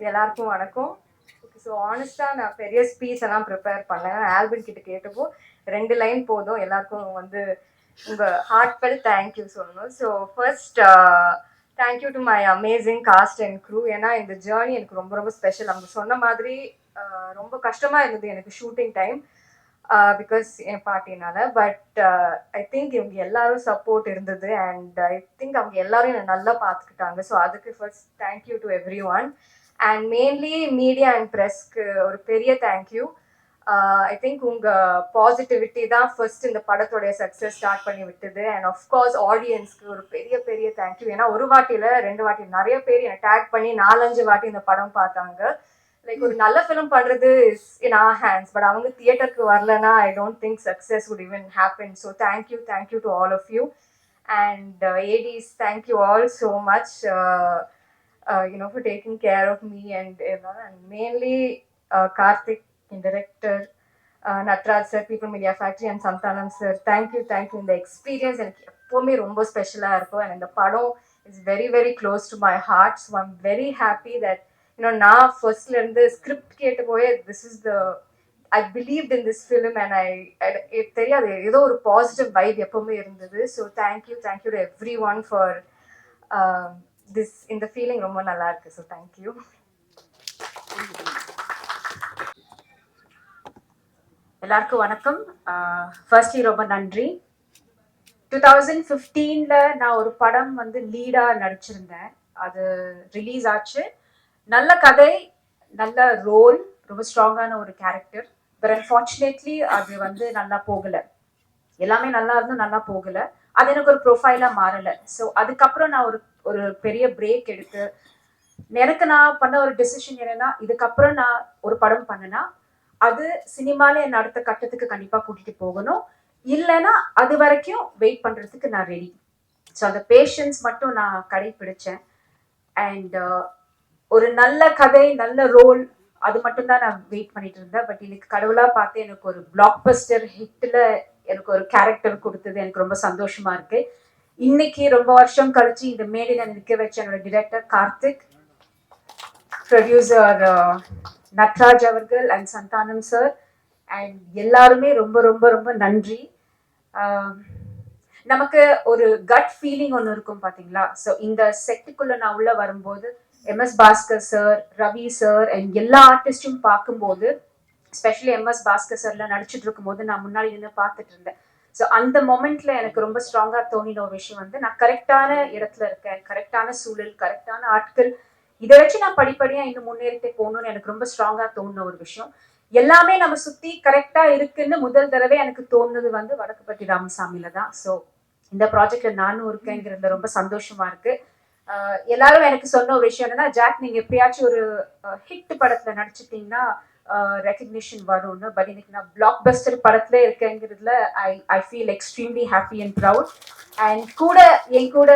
எல்லாருக்கும் வணக்கம். ஸோ ஆனஸ்டாக நான் பெரிய ஸ்பீச் எல்லாம் ப்ரிப்பேர் பண்ணேன். ஆல்பின் கிட்ட கேட்டப்போ ரெண்டு லைன் போதும். எல்லாருக்கும் வந்து உங்கள் ஹார்ட்ஃபெல் தேங்க்யூ சொல்லணும். So first thank you to my amazing cast and crew ஏன்னா இந்த ஜேர்னி எனக்கு ரொம்ப ரொம்ப ஸ்பெஷல் அவங்க சொன்ன மாதிரி uh, ரொம்ப கஷ்டமாக இருந்தது எனக்கு ஷூட்டிங் டைம் பிகாஸ் என் பாட்டினால. பட் ஐ திங்க் இவங்க எல்லாரும் சப்போர்ட் இருந்தது. அண்ட் ஐ திங்க் அவங்க எல்லாரும் என்னை நல்லா பார்த்துக்கிட்டாங்க. ஸோ அதுக்கு first thank you to every one and mainly media and ப்ரெஸ்க்கு ஒரு பெரிய தேங்க்யூ ஐ திங்க் உங்கள் பாசிட்டிவிட்டி தான் ஃபர்ஸ்ட் இந்த படத்தோடைய சக்ஸஸ் ஸ்டார்ட் பண்ணி விட்டது. அண்ட் ஆஃப்கோர்ஸ் ஆடியன்ஸ்க்கு ஒரு பெரிய பெரிய தேங்க்யூ ஏன்னா ஒரு வாட்டியில் ரெண்டு வாட்டி நிறைய பேர் என்னை டேக் பண்ணி நாலஞ்சு வாட்டி இந்த படம் பார்த்தாங்க. லைக் ஒரு நல்ல ஃபிலிம் பண்ணுறது is in our hands but அவங்க தியேட்டருக்கு வரலன்னா I don't think success would even happen so thank you thank you to all of you and Aedes thank you all so much you know for taking care of me and and mainly Karthik N director Natraj sir people media factory and Santhanam sir thank you thank you இந்த experience எனக்கு எப்போவுமே ரொம்ப ஸ்பெஷலாக இருக்கும். And இந்த படம் is very very close to my heart so I'm very happy that you know நான் ஃபர்ஸ்ட்ல இருந்து ஸ்கிரிப்ட் கேட்டு போய் this is the I believe in this film and I தெரியாது. ஏதோ ஒரு பாசிட்டிவ் வைப் எப்பவுமே இருந்தது. So thank you thank you to every one for this இந்த ஃபீலிங் ரொம்ப நல்லா இருக்கு ஸோ தேங்க்யூ எல்லாருக்கும் வணக்கம். ஃபர்ஸ்ட்லி ரொம்ப நன்றி. டூ தௌசண்ட் ஃபிஃப்டீனில் நான் ஒரு படம் வந்து லீடாக நடிச்சிருந்தேன். அது ரிலீஸ் ஆச்சு. நல்ல கதை நல்ல ரோல் ரொம்ப ஸ்ட்ராங்கான ஒரு கேரக்டர் பட் அன்ஃபார்ச்சுனேட்லி அது வந்து நல்லா போகலை. எல்லாமே நல்லா இருந்தும் நல்லா போகலை. அது எனக்கு ஒரு ப்ரொஃபைலாக மாறலை. ஸோ அதுக்கப்புறம் நான் ஒரு ஒரு பெரிய பிரேக் எடுத்து எனக்கு நான் பண்ண ஒரு டெசிஷன் என்னன்னா இதுக்கப்புறம் நான் ஒரு படம் பண்ணனா அது சினிமால என்ன அடுத்த கட்டத்துக்கு கண்டிப்பா கூட்டிட்டு போகணும். இல்லைன்னா அது வரைக்கும் வெயிட் பண்றதுக்கு நான் ரெடி ஸோ அந்த பேஷன்ஸ் மட்டும் நான் கடைபிடிச்சேன் அண்ட் uh, ஒரு நல்ல கதை நல்ல ரோல் அது மட்டும் தான் நான் வெயிட் பண்ணிட்டு இருந்தேன். பட் இன்னைக்கு கடவுளா பார்த்து எனக்கு ஒரு பிளாக் பஸ்டர் ஹிட்ல எனக்கு ஒரு கேரக்டர் கொடுத்தது எனக்கு ரொம்ப சந்தோஷமா இருக்கு. இன்னைக்கு ரொம்ப வருஷம் கழிச்சு இந்த மேடையில நிற்க வச்ச என்னோட director Karthik producer uh, Natraj அவர்கள் அண்ட் சந்தானம் சார் அண்ட் எல்லாருமே ரொம்ப ரொம்ப ரொம்ப நன்றி. Um, நமக்கு ஒரு கட் ஃபீலிங் ஒன்று இருக்கும் பார்த்தீங்களா ஸோ இந்த செட்டுக்குள்ள நான் உள்ள வரும்போது MS Bhaskar sir Ravi sir and எல்லா ஆர்டிஸ்டும் பார்க்கும்போது ஸ்பெஷலி எம்எஸ் பாஸ்கர் சார்ல நடிச்சிட்டு இருக்கும்போது நான் முன்னாடி நின்று பார்த்துட்டு இருந்தேன். ஸோ அந்த மொமெண்ட்ல எனக்கு ரொம்ப ஸ்ட்ராங்கா தோணின ஒரு விஷயம் வந்து நான் கரெக்டான இடத்துல இருக்கேன் கரெக்டான சூழல் கரெக்டான ஆட்கள். இதை வச்சு நான் படிப்படியா இன்னும் முன்னேறிட்டு போகணும்னு எனக்கு ரொம்ப ஸ்ட்ராங்கா தோணின ஒரு விஷயம். எல்லாமே நம்ம சுத்தி கரெக்டா இருக்குன்னு முதல் தடவை எனக்கு தோணுனது வந்து வடக்குப்பட்டி ராமசாமியில தான். ஸோ இந்த ப்ராஜெக்ட்ல நானும் இருக்கேங்கிறதுல ரொம்ப சந்தோஷமா இருக்கு. எல்லாரும் எனக்கு சொன்ன ஒரு விஷயம் என்னன்னா ஜாக் நீங்க எப்பயாச்சும் ஒரு ஹிட் படத்துல நடிச்சிட்டீங்கன்னா ரெக்கக்னிஷன் வரும்னு. பட் இன்னைக்கு நான் பிளாக் பஸ்டர் படத்துல இருக்கேங்கிறதுல I I feel extremely happy and proud and கூட என் கூட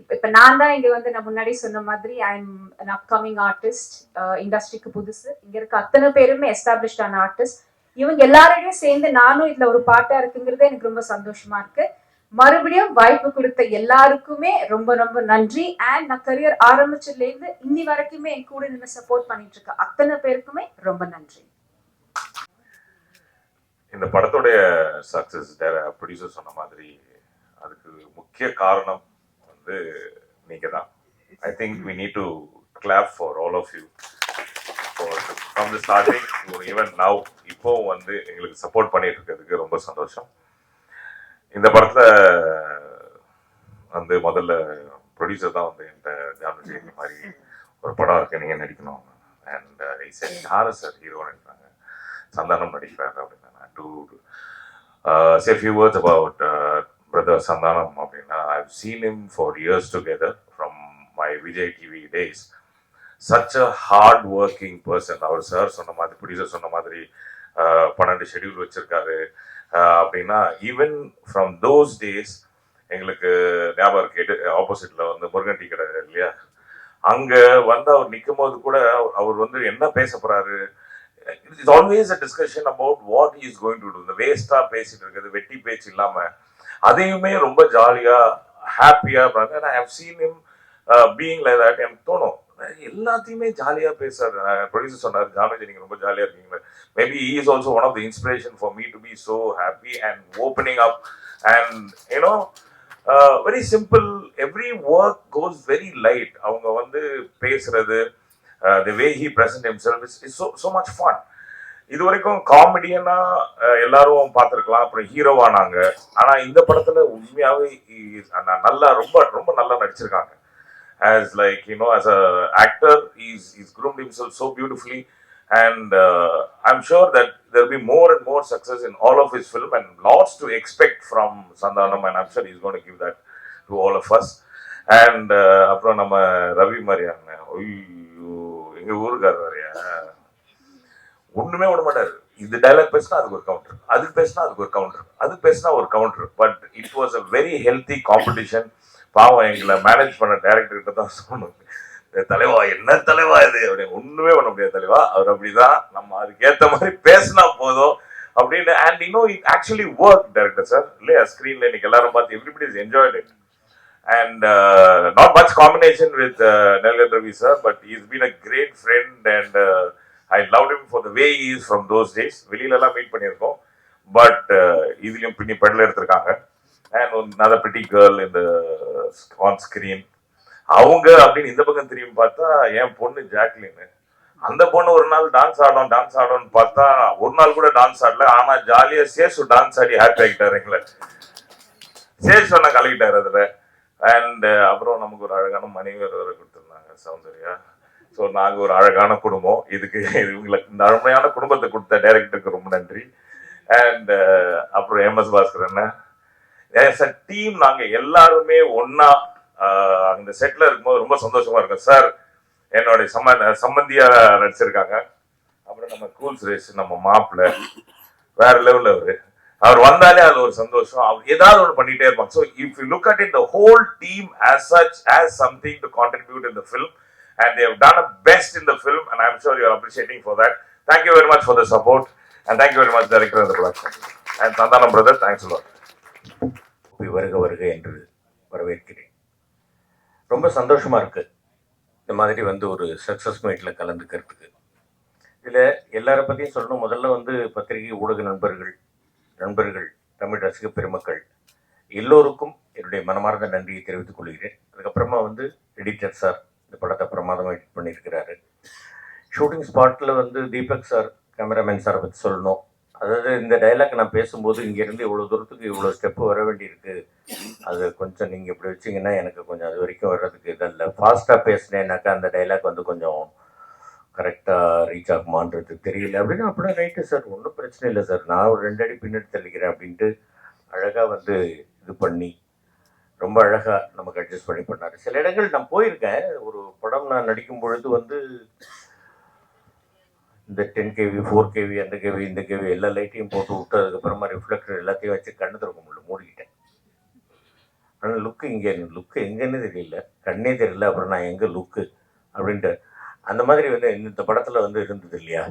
இப்போ இப்ப நான் தான் இங்க வந்து நான் முன்னாடி சொன்ன மாதிரி I am an upcoming artist இண்டஸ்ட்ரிக்கு புதுசு. இங்க இருக்க அத்தனை பேருமே எஸ்டாப்ளிஷ்டான ஆர்டிஸ்ட் இவங்க எல்லாரோடையும் சேர்ந்து நானும் இதுல ஒரு பாட்டா இருக்குங்கிறது எனக்கு ரொம்ப சந்தோஷமா இருக்கு. மறுபடியும் வாய்ப்பு கொடுத்த எல்லாருக்குமே ரொம்ப ரொம்ப நன்றி. அண்ட் நான் கரியர் ஆரம்பிச்சதுலேருந்து இன்னி வரைக்குமே என் கூட நின்று சப்போர்ட் பண்ணிட்டு இருக்க அத்தனை பேருக்குமே ரொம்ப நன்றி. இந்த படத்துடைய சக்சஸ் ப்ரொடியூசர் சொன்ன மாதிரி அதுக்கு முக்கிய காரணம் வந்து நீங்க தான் I think we need to clap for all of you from the starting even now இப்போ வந்து எங்களுக்கு சப்போர்ட் பண்ணிட்டு இருக்கிறதுக்கு ரொம்ப சந்தோஷம். இந்த படத்துல வந்து முதல்ல ப்ரொடியூசர் தான் வந்து என்கிட்ட ஜானகி இந்த மாதிரி ஒரு படம் இருக்கு நீங்க நடிக்கணும். அண்ட் சரி யாரு சார் ஹீரோ நடிக்கிறாங்க சந்தானம் நடிக்கிறாரு அப்படின்னா to say few words about brother Santhanam அப்படின்னா I've seen him for years together from my Vijay TV days such a hard working person our sir சொன்ன மாதிரி ப்ரொடியூசர் சொன்ன மாதிரி uh, பன்னெண்டு ஷெடியூல் வச்சிருக்காரு. அப்படின்னா ஈவன் ஃப்ரம் தோஸ் டேஸ் எங்களுக்கு ஞாபகம் இருக்கு ஆப்போசிட்ல வந்து முருகன் டீ கடை இல்லையா? அங்கே வந்து அவர் நிற்கும் போது கூட அவர்- அவர் வந்து என்ன பேச போறாரு? It is always a discussion about what is going to do இந்த வேஸ்டா பேசிட்டு இருக்கிறது வெட்டி பேச்சு இல்லாமல் அதையுமே ரொம்ப ஜாலியாக ஹாப்பியாக I have seen him being like that எனக்கு தோணும் எல்லாத்தையுமே ஜாலியாக பேசுறாரு. ப்ரொடியூசர் சொன்னார் ஜானகி நீங்கள் ரொம்ப ஜாலியாக இருக்கீங்க. Maybe is also one of the inspiration for me to be so happy and opening up and you know very simple every work goes very light அவங்க வந்து பேசுறது the way he present himself is is so so much fun இது வரைக்கும் காமெடியனா எல்லாரும் பார்த்துருக்கலாம். அப்புறம் ஹீரோவானாங்க ஆனால் இந்த படத்தில் உண்மையாகவே நல்லா ரொம்ப ரொம்ப நல்லா நடிச்சிருக்காங்க. As like you know as a actor he's he's groomed himself so beautifully and uh, i'm sure that there'll be more and more success in all of his film and lots to expect from sandanam and i'm sure he's going to give that to all of us and அப்புறம் நம்ம ரவி மரியாங்க ஐயோ எங்க ஊருக்கார் வேறையா ஒண்ணுமே விட மாட்டாரு இந்த dialogue பேசினா அதுக்கு ஒரு கவுண்டர் அதுக்கு பேசினா அதுக்கு ஒரு கவுண்டர் அதுக்கு பேசினா ஒரு counter but it was a very healthy competition பாவம் எங்களை மேனேஜ் பண்ண டேரக்டர்கிட்ட தான் சொல்லணும். தலைவா என்ன தலைவா இது? அப்படின்னு ஒண்ணுமே பண்ண முடியாது தலைவா. அவர் அப்படிதான். நம்ம அதுக்கேற்ற மாதிரி பேசினா போதும். அப்படின்னு அண்ட் இன்னும் it actually work director sir இல்லையா? ஸ்க்ரீன்ல இன்னைக்கு எல்லாரும் பார்த்து everybody is enjoyed it and not much combination with with Ravi sir but is been a great friend and I love him for the way is from those days வெளியிலலாம் meet பண்ணியிருக்கோம். But uh, இதுலயும் பின்னி pedal எடுத்திருக்காங்க. And another pretty girl in on screen அவங்க அப்படின்னு இந்த பக்கம் திரும்பி பார்த்தா என் பொண்ணு ஜாக்லின் அந்த பொண்ணு ஒரு நாள் டான்ஸ் ஆடும் டான்ஸ் ஆடும்னு பார்த்தா ஒரு நாள் கூட டான்ஸ் ஆடல. ஆனா ஜாலியா சேசு டான்ஸ் ஆடி ஹாப்பி ஆகிட்டாரு எங்களை. சேஷ் சொன்ன கலக்கிட்டாரு அதுல. அண்ட் uh, அப்புறம் நமக்கு ஒரு அழகான மனைவி வேற கொடுத்துருந்தாங்க சௌந்தர்யா. ஸோ நாங்கள் ஒரு அழகான குடும்பம். இதுக்கு இவங்களுக்கு இந்த அருமையான குடும்பத்தை கொடுத்த டைரக்டருக்கு ரொம்ப நன்றி. அண்ட் uh, அப்புறம் எம்எஸ் பாஸ்கர் என்ன ஆஸ் அ டீம் நாங்கள் எல்லாருமே ஒன்னா அந்த செட்டில் இருக்கும்போது ரொம்ப சந்தோஷமா இருக்கும். சார் என்னுடைய சம்ம சம்மந்தியா நடிச்சிருக்காங்க. அப்புறம் நம்ம கூல் சுரேஷ் நம்ம மாப்பிள்ள வேற லெவலில் அவரு. அவர் வந்தாலே அது ஒரு சந்தோஷம். அவர் ஏதாவது ஒன்று பண்ணிட்டே இருப்பாங்க. So if you look at it the whole team as such as something to contribute in the film and they've done a best in the film and I'm sure you're appreciating for that thank you very much for the support and thank you very much director இந்த production and Santhanam brother thanks lot வருக வருக என்று வரவேற்கிறேன். ரொம்ப சந்தோஷமாக இருக்குது இந்த மாதிரி வந்து ஒரு சக்ஸஸ் மீட்டில் கலந்துக்கிறதுக்கு. இதில் எல்லாரை பற்றியும் சொல்லணும். முதல்ல வந்து பத்திரிகை ஊடக நண்பர்கள் நண்பர்கள் தமிழ் ரசிக பெருமக்கள் எல்லோருக்கும் என்னுடைய மனமார்ந்த நன்றியை தெரிவித்துக் கொள்கிறேன். அதுக்கப்புறமா வந்து எடிட்டர் சார் இந்த படத்தை பிரமாதமாக எடிட் பண்ணியிருக்கிறாரு. ஷூட்டிங் ஸ்பாட்டில் வந்து தீபக் சார் கேமராமேன் சாரை பற்றி சொல்லணும். அதாவது இந்த டைலாக் நான் பேசும்போது இங்கேருந்து இவ்வளோ தூரத்துக்கு இவ்வளோ ஸ்டெப்பு வர வேண்டியிருக்கு. அது கொஞ்சம் நீங்கள் இப்படி வச்சிங்கன்னா எனக்கு கொஞ்சம் அது வரைக்கும் வர்றதுக்கு இதில் ஃபாஸ்ட்டாக பேசினேன்னாக்கா அந்த டைலாக் வந்து கொஞ்சம் கரெக்டாக ரீச் ஆகுமான்றது தெரியல. அப்படின்னு அப்படின்னா ரைட்டு சார் ஒன்றும் பிரச்சனை இல்லை சார் நான் ஒரு ரெண்டு அடி பின்னாடி தள்ளிக்கிறேன் அப்படின்ட்டு அழகாக வந்து இது பண்ணி ரொம்ப அழகாக நமக்கு அட்ஜஸ்ட் பண்ணி பண்ணார். சில இடங்கள் நான் போயிருக்கேன். ஒரு படம் நான் நடிக்கும் பொழுது வந்து இந்த டென் கேவி ஃபோர் கேவி அந்த கேவி இந்த கேவி எல்லா லைட்டையும் போட்டு விட்டு அதுக்கப்புறமா ரிஃப்ளெக்டர் எல்லாத்தையும் வச்சு கண்ணு திறக்க முடியல மூடிக்கிட்டேன். ஆனால் லுக்கு இங்கே லுக்கு எங்கேன்னு தெரியல. கண்ணே தெரியல. அப்புறம் நான் எங்கே லுக்கு அப்படின்ட்டு. அந்த மாதிரி வந்து இந்த படத்தில் வந்து இருந்தது இல்லையா?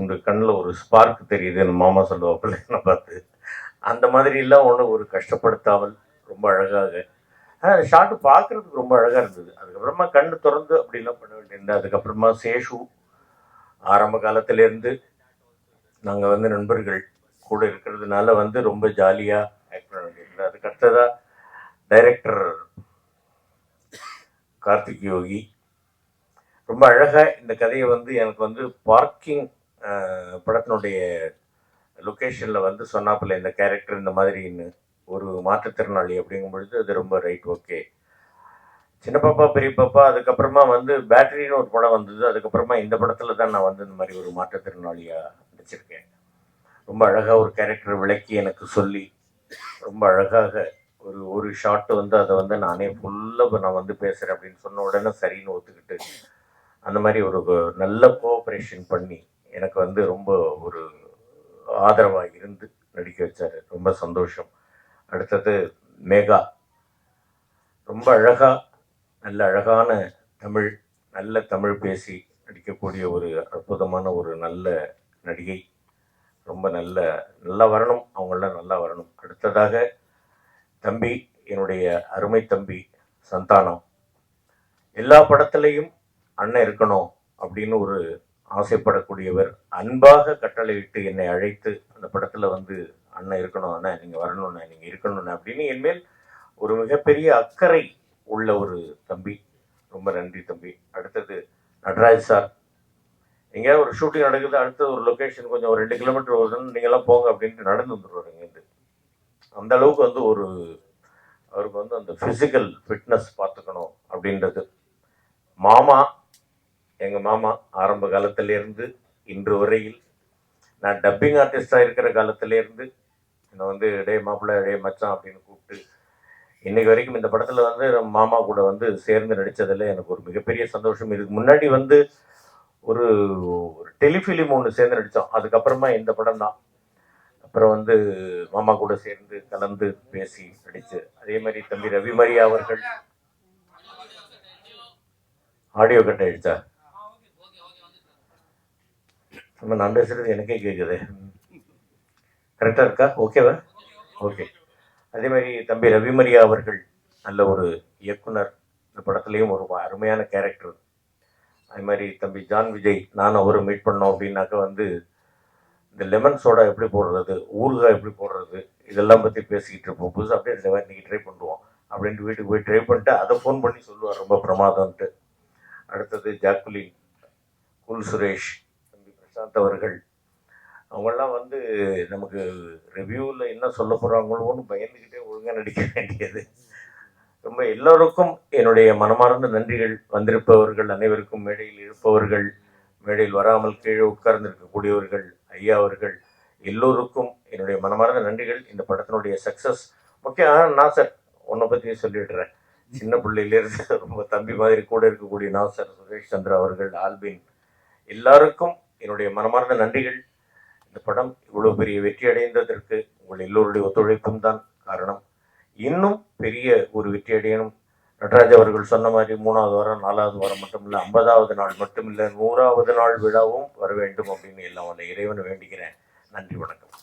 இந்த கண்ணில் ஒரு ஸ்பார்க் தெரியுது என் மாமா சொல்லுவாப்பில் என்ன பார்த்து. அந்த மாதிரி எல்லாம் ஒரு கஷ்டப்படுத்தாமல் ரொம்ப அழகாக. ஆனால் ஷார்ட் பார்க்குறதுக்கு ரொம்ப அழகாக இருந்தது. அதுக்கப்புறமா கண்ணு திறந்து அப்படிலாம் பண்ண வேண்டியிருந்தது அதுக்கப்புறமா சேஷு ஆரம்ப காலத்திலேருந்து நாங்கள் வந்து நண்பர்கள் கூட இருக்கிறதுனால வந்து ரொம்ப ஜாலியாக ஆக்ட் பண்ண வேண்டியிருந்தது அதுக்கு அடுத்ததாக டைரக்டர் கார்த்திக் யோகி. ரொம்ப அழகாக இந்த கதையை வந்து எனக்கு வந்து பார்க்கிங் படத்தினுடைய லொக்கேஷனில் வந்து சொன்னாப்புல இந்த கேரக்டர் இந்த மாதிரின்னு. ஒரு மாற்றுத்திறனாளி அப்படிங்கும் பொழுது அது ரொம்ப ரைட் ஓகே சின்ன பாப்பா பெரிய பாப்பா அதுக்கப்புறமா வந்து பேட்டரின்னு ஒரு படம் வந்தது. அதுக்கப்புறமா இந்த படத்தில் தான் நான் வந்து இந்த மாதிரி ஒரு மாற்றுத்திறனாளியாக நடிச்சிருக்கேன். ரொம்ப அழகாக ஒரு கேரக்டர் விளக்கி எனக்கு சொல்லி ரொம்ப அழகாக ஒரு ஒரு ஷாட் வந்து அதை வந்து நானே ஃபுல்லாக நான் வந்து பேசுகிறேன் அப்படின்னு சொன்ன உடனே சரின்னு ஒத்துக்கிட்டு அந்த மாதிரி ஒரு நல்ல கோஆப்ரேஷன் பண்ணி எனக்கு வந்து ரொம்ப ஒரு ஆதரவாக இருந்து நடிக்க வச்சார். ரொம்ப சந்தோஷம். அடுத்தது மேகா. ரொம்ப அழகாக நல்ல அழகான தமிழ் நல்ல தமிழ் பேசி நடிக்கக்கூடிய ஒரு அற்புதமான ஒரு நல்ல நடிகை. ரொம்ப நல்ல நல்லா வரணும். அவங்களாம் நல்லா வரணும். அடுத்ததாக தம்பி என்னுடைய அருமை தம்பி சந்தானம். எல்லா படத்துலையும் அண்ணன் இருக்கணும் அப்படின்னு ஒரு ஆசைப்படக்கூடியவர். அன்பாக கட்டளையிட்டு என்னை அழைத்து அந்த படத்தில் வந்து அண்ணன் இருக்கணும் அண்ணன் நீங்கள் வரணும்ண்ணே நீங்கள் இருக்கணும்ண்ணே அப்படின்னு என்மேல் ஒரு மிகப்பெரிய அக்கறை உள்ள ஒரு தம்பி. ரொம்ப நன்றி தம்பி. அடுத்தது நடராஜ் சார். எங்கேயாவது ஒரு ஷூட்டிங் நடக்குது அடுத்த ஒரு லொக்கேஷன் கொஞ்சம் ஒரு ரெண்டு கிலோமீட்டர் வருதுன்னு நீங்களாம் போங்க அப்படின்ட்டு நடந்து வந்துடுவார் இங்கேருந்து அந்த அளவுக்கு வந்து ஒரு அவருக்கு வந்து அந்த ஃபிசிக்கல் ஃபிட்னஸ் பார்த்துக்கணும் அப்படின்றது. மாமா எங்கள் மாமா ஆரம்ப காலத்திலேருந்து இன்று வரையில் நான் டப்பிங் ஆர்டிஸ்டாக இருக்கிற காலத்திலேருந்து என்னை வந்து டே மாப்பிள்ளை டே மச்சான் அப்படின்னு கூப்பிட்டு இன்னைக்கு வரைக்கும் இந்த படத்தில் வந்து மாமா கூட வந்து சேர்ந்து நடித்ததில் எனக்கு ஒரு மிகப்பெரிய சந்தோஷம். இதுக்கு முன்னாடி வந்து ஒரு ஒரு டெலிஃபிலிம் ஒன்று சேர்ந்து நடித்தோம் அதுக்கப்புறமா இந்த படம் தான். அப்புறம் வந்து மாமா கூட சேர்ந்து கலந்து பேசி நடித்து அதே மாதிரி தம்பி ரவி மரியா அவர்கள். ஆடியோ கட் ஆயிடுச்சா? நம்ம நான் பேசுறது எனக்கே கேட்குது கரெக்டாக இருக்கா? ஓகேவா ஓகே அதே மாதிரி தம்பி ரவிமரியா அவர்கள் நல்ல ஒரு இயக்குனர். இந்த படத்துலேயும் ஒரு அருமையான கேரக்டர் அதே மாதிரி தம்பி ஜான் விஜய் நான் அவரும் மீட் பண்ணோம் அப்படின்னாக்கா வந்து இந்த லெமன் சோடா எப்படி போடுறது ஊறுகாய் எப்படி போடுறது இதெல்லாம் பற்றி பேசிக்கிட்டு இருப்போம். புதுசாக அப்படியே இந்த மாதிரி இன்றைக்கி ட்ரை பண்ணுவோம் அப்படின்ட்டு வீட்டுக்கு போய் ட்ரை பண்ணிட்டு அதை ஃபோன் பண்ணி சொல்லுவார். ரொம்ப பிரமாதம்ன்ட்டு. அடுத்தது ஜாக்குலின் குல் சுரேஷ் தம்பி பிரசாந்த் அவர்கள் அவங்களாம் வந்து நமக்கு ரிவ்யூவில் என்ன சொல்ல போகிறாங்களோன்னு பயந்துக்கிட்டே ஒழுங்காக நடிக்க வேண்டியது. ரொம்ப எல்லோருக்கும் என்னுடைய மனமார்ந்த நன்றிகள். வந்திருப்பவர்கள் அனைவருக்கும் மேடையில் இருப்பவர்கள் மேடையில் வராமல் கீழே உட்கார்ந்திருக்கக்கூடியவர்கள் ஐயா அவர்கள் எல்லோருக்கும் என்னுடைய மனமார்ந்த நன்றிகள். இந்த படத்தினுடைய சக்ஸஸ் முக்கியம் நாசர் உன்னை பற்றியும் சொல்லிடுறேன். சின்ன பிள்ளையிலேருந்து ரொம்ப தம்பி மாதிரி கூட இருக்கக்கூடிய நாசர் சுரேஷ் சந்திரா அவர்கள் ஆல்பின் எல்லாருக்கும் என்னுடைய மனமார்ந்த நன்றிகள். இந்த படம் இவ்வளவு பெரிய வெற்றி அடைந்ததற்கு உங்கள் எல்லோருடைய ஒத்துழைப்பும் தான் காரணம். இன்னும் பெரிய ஒரு வெற்றி அடையணும். நடராஜ் அவர்கள் சொன்ன மாதிரி மூணாவது வாரம் நாலாவது வாரம் மட்டும் இல்லை ஐம்பதாவது நாள் மட்டும் இல்லை நூறாவது நாள் விழாவும் வர வேண்டும் அப்படின்னு எல்லாம் அந்த இறைவனை வேண்டிக்கிறேன் நன்றி வணக்கம்.